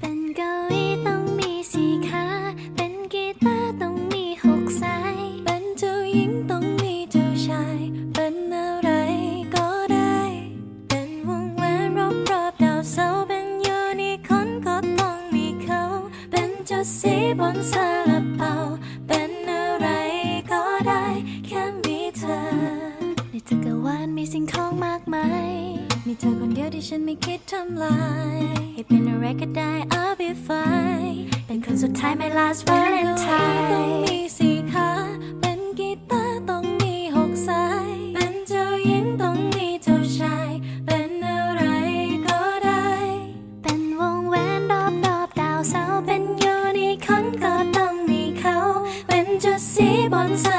เป็นเก้าอี้ต้องมีสี่ขา เป็นกีตาร์ต้องมีหกสาย เป็นเจ้าหญิงต้องมีเจ้าชาย เป็นอะไรก็ได้ เป็นวงแหวนรอบๆดาวเสาร์เป็นยูนิคอร์นก็ต้องมีเขา เป็นเจ้าสีบนซาลาเปา เป็นอะไรก็ได้ แค่มีเธอ ในจักรวาลมีสิ่งของมากมาย มีเธอคนเดียวที่ฉันไม่คิดทำลาย ให้เป็นอะไรก็ได้ I'll be fine เป็นคนสุดท้าย my last valentine ต้องมีสี่ขาเป็นกีตาร์ต้องมีหกสาย เป็นเจ้าหญิงต้องมีเจ้าชาย เป็นอะไรก็ได้ เป็นวงแหวนรอบรอบดาวเสาร์เป็นยูนิคอร์นก็ต้องมีเขา เป็นจ้าสีบนซา